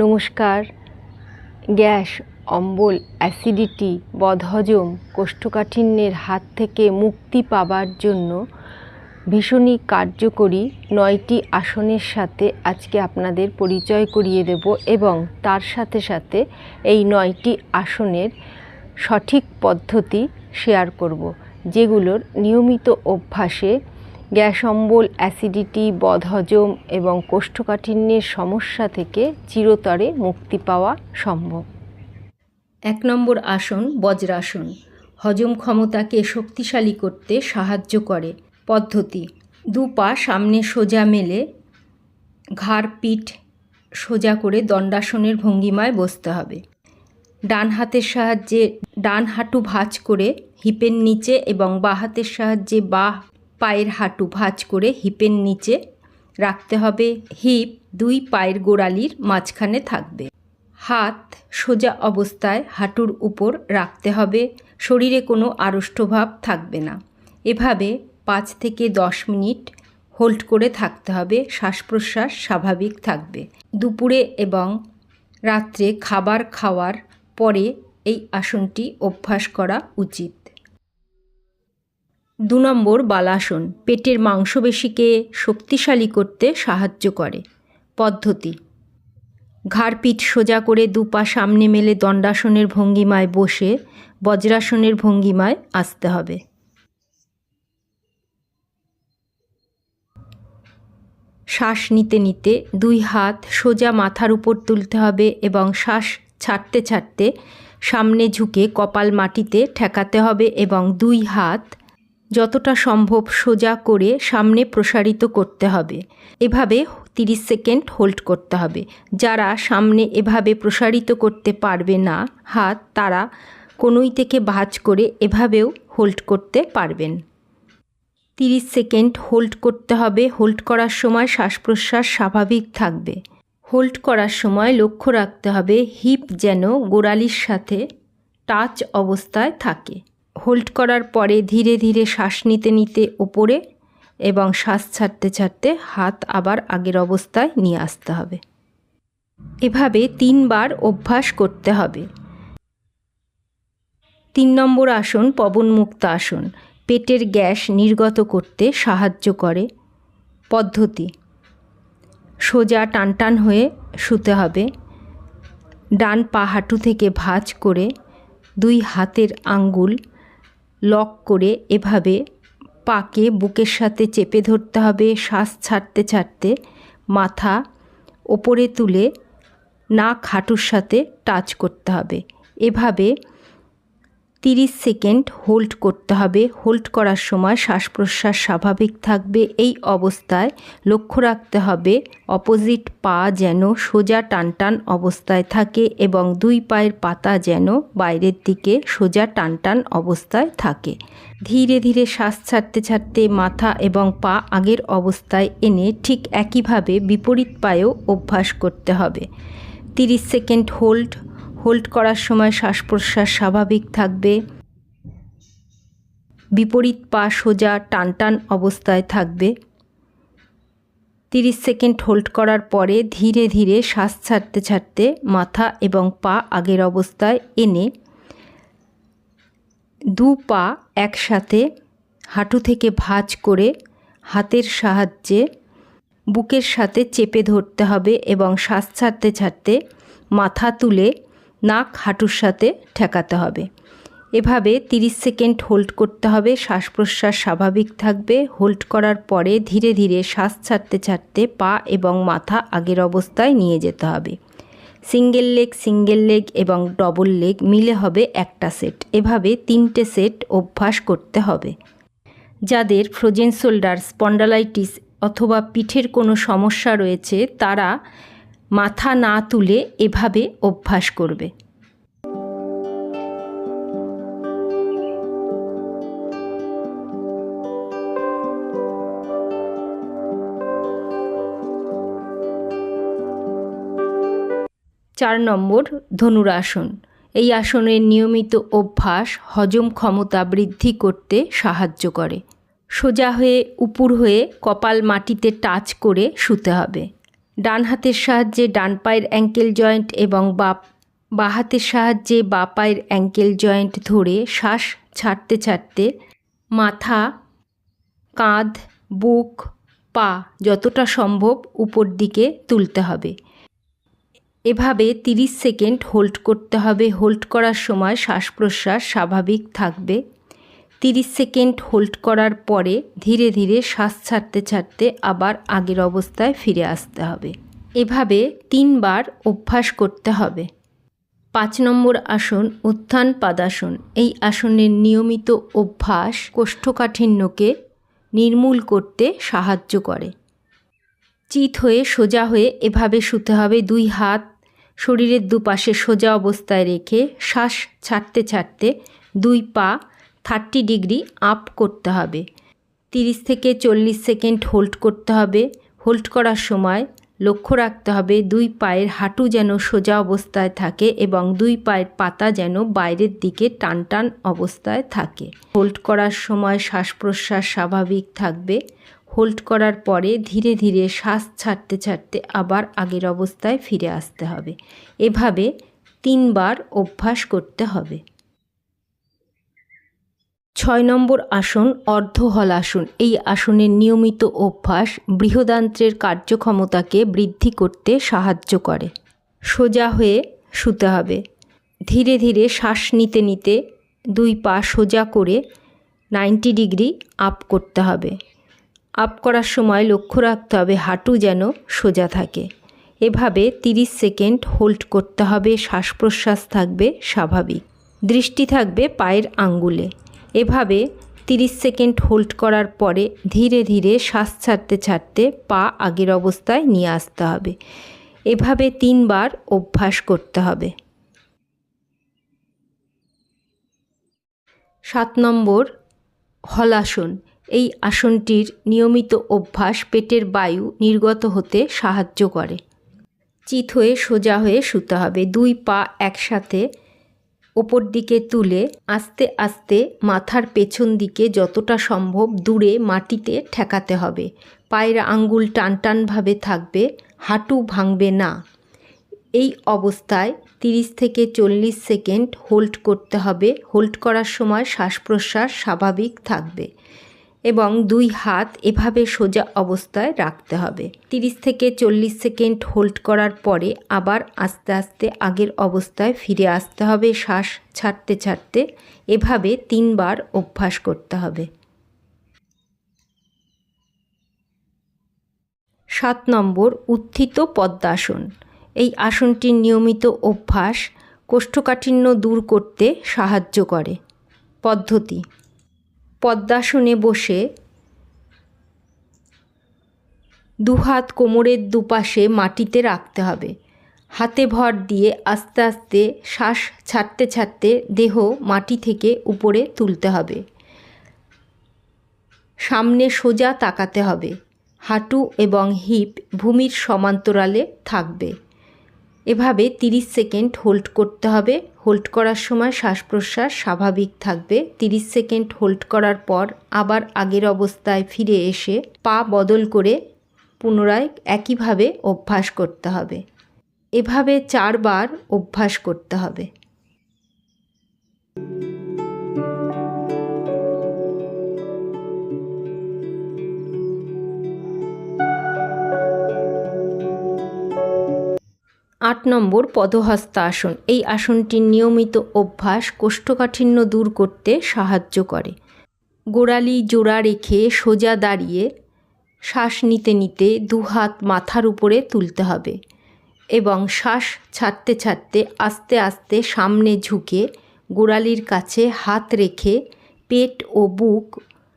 নমস্কার। গ্যাস, অম্বল, অ্যাসিডিটি, বদহজম, কোষ্ঠকাঠিন্যের হাত থেকে মুক্তি পাবার জন্য ভীষণই কার্যকরী নয়টি আসনের সাথে আজকে আপনাদের পরিচয় করিয়ে দেব এবং তার সাথে সাথে এই নয়টি আসনের সঠিক পদ্ধতি শেয়ার করব, যেগুলোর নিয়মিত অভ্যাসে গ্যাস অম্বল, অ্যাসিডিটি, বদহজম এবং কোষ্ঠকাঠিন্যের সমস্যা থেকে চিরতরে মুক্তি পাওয়া সম্ভব। এক নম্বর আসন, বজ্রাসন। হজম ক্ষমতাকে শক্তিশালী করতে সাহায্য করে। পদ্ধতি, দু পা সামনে সোজা মেলে, ঘাড় পিঠ সোজা করে দণ্ডাসনের ভঙ্গিমায় বসতে হবে। ডান হাতের সাহায্যে ডান হাঁটু ভাঁজ করে, হিপের নিচে এবং বাঁ হাতের সাহায্যে বা পায়ের হাঁটু ভাঁজ করে হিপের নিচে রাখতে হবে। হিপ দুই পায়ের গোড়ালির মাঝখানে থাকবে। হাত সোজা অবস্থায় হাঁটুর উপর রাখতে হবে। শরীরে কোনো আড়ষ্টভাব থাকবে না। এভাবে পাঁচ থেকে দশ মিনিট হোল্ড করে থাকতে হবে। শ্বাস প্রশ্বাস স্বাভাবিক থাকবে। দুপুরে এবং রাত্রে খাবার খাওয়ার পরে এই আসনটি অভ্যাস করা উচিত। দু নম্বর বালাসন, পেটের মাংসপেশিকে শক্তিশালী করতে সাহায্য করে। পদ্ধতি ঘাড় পিঠ সোজা করে দুপা সামনে মেলে দণ্ডাসনের ভঙ্গিমায় বসে বজ্রাসনের ভঙ্গিমায় আসতে হবে। শ্বাস নিতে নিতে দুই হাত সোজা মাথার উপর তুলতে হবে এবং শ্বাস ছাড়তে ছাড়তে সামনে ঝুঁকে কপাল মাটিতে ঠেকাতে হবে এবং দুই হাত যতটা সম্ভব সোজা করে সামনে প্রসারিত করতে হবে। এভাবে তিরিশ সেকেন্ড হোল্ড করতে হবে। যারা সামনে এভাবে প্রসারিত করতে পারবে না, হাত, তারা কোনোই থেকে ভাঁজ করে এভাবেও হোল্ড করতে পারবেন। তিরিশ সেকেন্ড হোল্ড করতে হবে। হোল্ড করার সময় শ্বাস প্রশ্বাস স্বাভাবিক থাকবে। হোল্ড করার সময় লক্ষ্য রাখতে হবে, হিপ যেন গোড়ালির সাথে টাচ অবস্থায় থাকে। হোল্ড করার পরে ধীরে ধীরে শ্বাস নিতে নিতে ওপরে এবং শ্বাস ছাড়তে ছাড়তে হাত আবার আগের অবস্থায় নিয়ে আসতে হবে। এভাবে তিনবার অভ্যাস করতে হবে। তিন নম্বর আসন পবনমুক্ত আসন। পেটের গ্যাস নির্গত করতে সাহায্য করে। পদ্ধতি। সোজা টানটান হয়ে শুতে হবে। ডান পা হাঁটু থেকে ভাঁজ করে দুই হাতের আঙ্গুল লক করে এভাবে পাকে বুকের সাথে চেপে ধরতে হবে, শ্বাস ছাড়তে ছাড়তে, মাথা ওপরে তুলে নাক হাঁটুর সাথে টাচ করতে হবে। এভাবে তিরিশ সেকেন্ড হোল্ড করতে হবে। হোল্ড করার সময় শ্বাস প্রশ্বাস স্বাভাবিক থাকবে। এই অবস্থায় লক্ষ্য রাখতে হবে, অপোজিট পা যেন সোজা টানটান অবস্থায় থাকে এবং দুই পায়ের পাতা যেন বাইরের দিকে সোজা টানটান অবস্থায় থাকে। ধীরে ধীরে শ্বাস ছাড়তে ছাড়তে মাথা এবং পা আগের অবস্থায় এনে ঠিক একইভাবে বিপরীত পায়েও অভ্যাস করতে হবে। তিরিশ সেকেন্ড হোল্ড হোল্ড করার সময় শ্বাস প্রশ্বাস স্বাভাবিক থাকবে। বিপরীত পা সোজা টানটান অবস্থায় থাকবে। তিরিশ সেকেন্ড হোল্ড করার পরে ধীরে ধীরে শ্বাস ছাড়তে ছাড়তে মাথা এবং পা আগের অবস্থায় এনে দু পা একসাথে হাঁটু থেকে ভাঁজ করে হাতের সাহায্যে বুকের সাথে চেপে ধরতে হবে এবং শ্বাস ছাড়তে ছাড়তে মাথা তুলে নাক হাঁটুর সাথে ঠেকাতে হবে। এভাবে 30 সেকেন্ড হোল্ড করতে হবে শ্বাস প্রশ্বাস স্বাভাবিক থাকবে। হোল্ড করার পরে ধীরে ধীরে শ্বাস ছাড়তে ছাড়তে পা এবং মাথা আগের অবস্থায় নিয়ে যেতে হবে। সিঙ্গেল লেগ সিঙ্গেল লেগ এবং ডবল লেগ মিলে হবে একটা সেট। এভাবে তিনটে সেট অভ্যাস করতে হবে। যাদের ফ্রোজেন শোল্ডার স্পন্ডালাইটিস অথবা পিঠের কোনো সমস্যা রয়েছে, তারা মাথা না তুলে এভাবে অভ্যাস করবে। চার নম্বর, ধনুরাসন। এই আসনের নিয়মিত অভ্যাস হজম ক্ষমতা বৃদ্ধি করতে সাহায্য করে। সোজা হয়ে উপুর হয়ে কপাল মাটিতে টাচ করে শুতে হবে। ডান হাতের সাহায্যে ডান পায়ের অ্যাঙ্কেল জয়েন্ট এবং বা বাঁ হাতের সাহায্যে বা পায়ের অ্যাঙ্কেল জয়েন্ট ধরে শ্বাস ছাড়তে ছাড়তে মাথা, কাঁধ, বুক, পা যতটা সম্ভব উপর দিকে তুলতে হবে। এভাবে 30 সেকেন্ড হোল্ড করতে হবে। হোল্ড করার সময় শ্বাস প্রশ্বাস স্বাভাবিক থাকবে। 30 সেকেন্ড হোল্ড করার পরে ধীরে ধীরে শ্বাস ছাড়তে ছাড়তে আবার আগের অবস্থায় ফিরে আসতে হবে। এভাবে তিনবার অভ্যাস করতে হবে। পাঁচ নম্বর আসন, উত্থান পাদাসন। এই আসনের নিয়মিত অভ্যাস কোষ্ঠকাঠিন্যকে নির্মূল করতে সাহায্য করে। চিত হয়ে, সোজা হয়ে এভাবে শুতে হবে। দুই হাত শরীরের দুপাশে সোজা অবস্থায় রেখে শ্বাস ছাড়তে ছাড়তে দুই পা থার্টি ডিগ্রি আপ করতে হবে। তিরিশ থেকে চল্লিশ সেকেন্ড হোল্ড করতে হবে। হোল্ড করার সময় লক্ষ্য রাখতে হবে দুই পায়ের হাঁটু যেন সোজা অবস্থায় থাকে এবং দুই পায়ের পাতা যেন বাইরের দিকে টান টান অবস্থায় থাকে। হোল্ড করার সময় শ্বাস প্রশ্বাস স্বাভাবিক থাকবে। হোল্ড করার পরে ধীরে ধীরে শ্বাস ছাড়তে ছাড়তে আবার আগের অবস্থায় ফিরে আসতে হবে। এভাবে তিনবার অভ্যাস করতে হবে। ছয় নম্বর আসন অর্ধহল আসন। এই আসনের নিয়মিত অভ্যাস বৃহদান্ত্রের কার্যক্ষমতাকে বৃদ্ধি করতে সাহায্য করে। সোজা হয়ে শুতে হবে। ধীরে ধীরে শ্বাস নিতে নিতে দুই পা সোজা করে নাইনটি ডিগ্রি আপ করতে হবে। আপ করার সময় লক্ষ্য রাখতে হবে হাঁটু যেন সোজা থাকে। এভাবে 30 সেকেন্ড হোল্ড করতে হবে। শ্বাস প্রশ্বাস থাকবে স্বাভাবিক। দৃষ্টি থাকবে পায়ের আঙ্গুলে। এভাবে 30 সেকেন্ড হোল্ড করার পরে ধীরে ধীরে শ্বাস ছাড়তে ছাড়তে পা আগের অবস্থায় নিয়ে আসতে হবে। এভাবে তিনবার অভ্যাস করতে হবে। সাত নম্বর হলাসন এই আসনটির নিয়মিত অভ্যাস পেটের বায়ু নির্গত হতে সাহায্য করে। চিত হয়ে সোজা হয়ে শুতে হবে। দুই পা একসাথে ওপর দিকে তুলে আস্তে আস্তে মাথার পেছন দিকে যতটা সম্ভব দূরে মাটিতে ঠেকাতে হবে। পায়ের আঙ্গুল টান টানভাবে থাকবে, হাঁটু ভাঙবে না। এই অবস্থায় 30 থেকে চল্লিশ সেকেন্ড হোল্ড করতে হবে। হোল্ড করার সময় শ্বাস প্রশ্বাস স্বাভাবিক থাকবে। এবং দুই হাত এভাবে সোজা অবস্থায় রাখতে হবে। 30 থেকে চল্লিশ সেকেন্ড হোল্ড করার পরে আবার আস্তে আস্তে আগের অবস্থায় ফিরে আসতে হবে শ্বাস ছাড়তে ছাড়তে। এভাবে তিনবার অভ্যাস করতে হবে। সাত নম্বর, উত্থিত পদ্মাসন। এই আসনটির নিয়মিত অভ্যাস কোষ্ঠকাঠিন্য দূর করতে সাহায্য করে। পদ্ধতি পদ্মাসনে বসে দুহাত কোমরের দুপাশে মাটিতে রাখতে হবে। হাতে ভর দিয়ে আস্তে আস্তে শ্বাস ছাড়তে ছাড়তে দেহ মাটি থেকে উপরে তুলতে হবে। সামনে সোজা তাকাতে হবে। হাঁটু এবং হিপ ভূমির সমান্তরালে থাকবে। এভাবে 30 সেকেন্ড হোল্ড করতে হবে। হোল্ড করার সময় শ্বাস প্রশ্বাস স্বাভাবিক থাকবে। 30 সেকেন্ড হোল্ড করার পর আবার আগের অবস্থায় ফিরে এসে পা বদল করে পুনরায় একইভাবে অভ্যাস করতে হবে। এভাবে চারবার অভ্যাস করতে হবে। আট নম্বর পদহস্ত আসন। এই আসনটির নিয়মিত অভ্যাস কোষ্ঠকাঠিন্য দূর করতে সাহায্য করে। গোড়ালি জোড়া রেখে সোজা দাঁড়িয়ে শ্বাস নিতে নিতে দুহাত মাথার উপরে তুলতে হবে এবং শ্বাস ছাড়তে ছাড়তে আস্তে আস্তে সামনে ঝুঁকে গোড়ালির কাছে হাত রেখে পেট ও বুক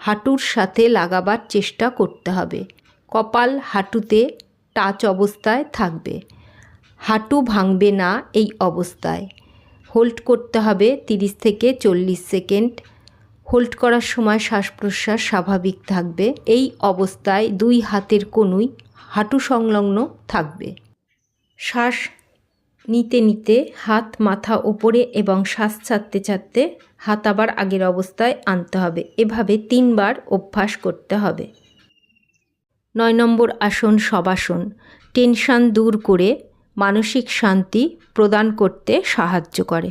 হাঁটুর সাথে লাগাবার চেষ্টা করতে হবে। কপাল হাঁটুতে টাচ অবস্থায় থাকবে। হাঁটু ভাঙবে না এই অবস্থায়। হোল্ড করতে হবে 30 থেকে চল্লিশ সেকেন্ড। হোল্ড করার সময় শ্বাস প্রশ্বাস স্বাভাবিক থাকবে। এই অবস্থায় দুই হাতের কনুই হাঁটু সংলগ্ন থাকবে। শ্বাস নিতে নিতে হাত, মাথা ওপরে এবং শ্বাস ছাড়তে ছাড়তে হাত আবার আগের অবস্থায় আনতে হবে। এভাবে তিনবার অভ্যাস করতে হবে। নয় নম্বর আসন সবাসন। টেনশান দূর করে মানসিক শান্তি প্রদান করতে সাহায্য করে।